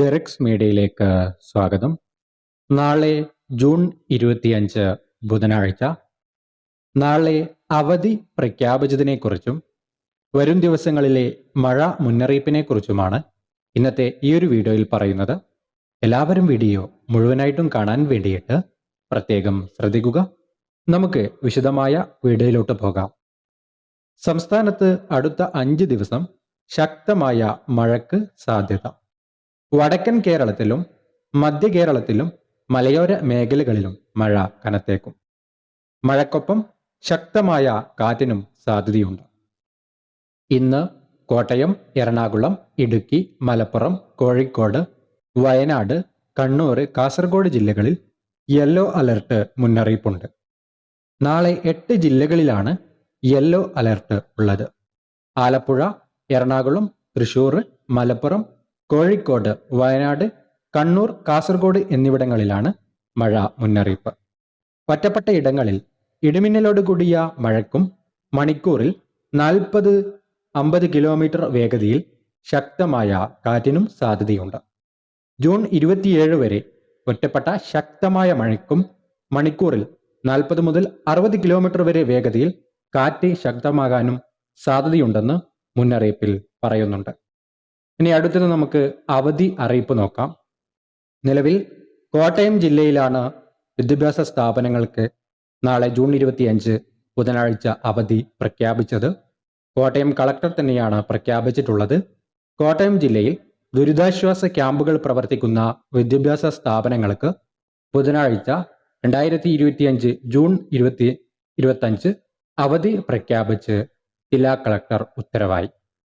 ജെറിക്സ് മീഡിയയിലേക്ക് സ്വാഗതം. നാളെ ജൂൺ ഇരുപത്തിയഞ്ച് ബുധനാഴ്ച. നാളെ അവധി പ്രഖ്യാപിച്ചതിനെക്കുറിച്ചും വരും ദിവസങ്ങളിലെ മഴ മുന്നറിയിപ്പിനെക്കുറിച്ചുമാണ് ഇന്നത്തെ ഈ ഒരു വീഡിയോയിൽ പറയുന്നത്. എല്ലാവരും വീഡിയോ മുഴുവനായിട്ടും കാണാൻ വേണ്ടിയിട്ട് പ്രത്യേകം ശ്രദ്ധിക്കുക. നമുക്ക് വിശദമായ വീഡിയോയിലോട്ട് പോകാം. സംസ്ഥാനത്ത് അടുത്ത അഞ്ച് ദിവസം ശക്തമായ മഴയ്ക്ക് സാധ്യത. വടക്കൻ കേരളത്തിലും മധ്യ കേരളത്തിലും മലയോര മേഖലകളിലും മഴ കനത്തേക്കും. മഴക്കൊപ്പം ശക്തമായ കാറ്റിനും സാധ്യതയുണ്ട്. ഇന്ന് കോട്ടയം എറണാകുളം ഇടുക്കി മലപ്പുറം കോഴിക്കോട് വയനാട് കണ്ണൂർ കാസർഗോഡ് ജില്ലകളിൽ യെല്ലോ അലർട്ട് മുന്നറിയിപ്പുണ്ട്. നാളെ എട്ട് ജില്ലകളിലാണ് യെല്ലോ അലർട്ട് ഉള്ളത്. ആലപ്പുഴ എറണാകുളം തൃശൂർ മലപ്പുറം കോഴിക്കോട് വയനാട് കണ്ണൂർ കാസർഗോഡ് എന്നിവിടങ്ങളിലാണ് മഴ മുന്നറിയിപ്പ്. ഒറ്റപ്പെട്ട ഇടങ്ങളിൽ ഇടിമിന്നലോട് കൂടിയ മഴയ്ക്കും മണിക്കൂറിൽ നാൽപ്പത് അമ്പത് കിലോമീറ്റർ വേഗതയിൽ ശക്തമായ കാറ്റിനും സാധ്യതയുണ്ട്. ജൂൺ ഇരുപത്തിയേഴ് വരെ ഒറ്റപ്പെട്ട ശക്തമായ മഴയ്ക്കും മണിക്കൂറിൽ നാൽപ്പത് മുതൽ അറുപത് കിലോമീറ്റർ വരെ വേഗതയിൽ കാറ്റ് ശക്തമാകാനും സാധ്യതയുണ്ടെന്ന് മുന്നറിയിപ്പിൽ പറയുന്നുണ്ട്. ഇനി അടുത്തത് നമുക്ക് അവധി അറിയിപ്പ് നോക്കാം. നിലവിൽ കോട്ടയം ജില്ലയിലാണ് വിദ്യാഭ്യാസ സ്ഥാപനങ്ങൾക്ക് നാളെ ജൂൺ ഇരുപത്തിയഞ്ച് ബുധനാഴ്ച അവധി പ്രഖ്യാപിച്ചത്. കോട്ടയം കളക്ടർ തന്നെയാണ് പ്രഖ്യാപിച്ചിട്ടുള്ളത്. കോട്ടയം ജില്ലയിൽ ദുരിതാശ്വാസ ക്യാമ്പുകൾ പ്രവർത്തിക്കുന്ന വിദ്യാഭ്യാസ സ്ഥാപനങ്ങൾക്ക് ബുധനാഴ്ച രണ്ടായിരത്തി ഇരുപത്തിയഞ്ച് ജൂൺ ഇരുപത്തി ഇരുപത്തഞ്ച് അവധി പ്രഖ്യാപിച്ച് ജില്ലാ കളക്ടർ ഉത്തരവായി.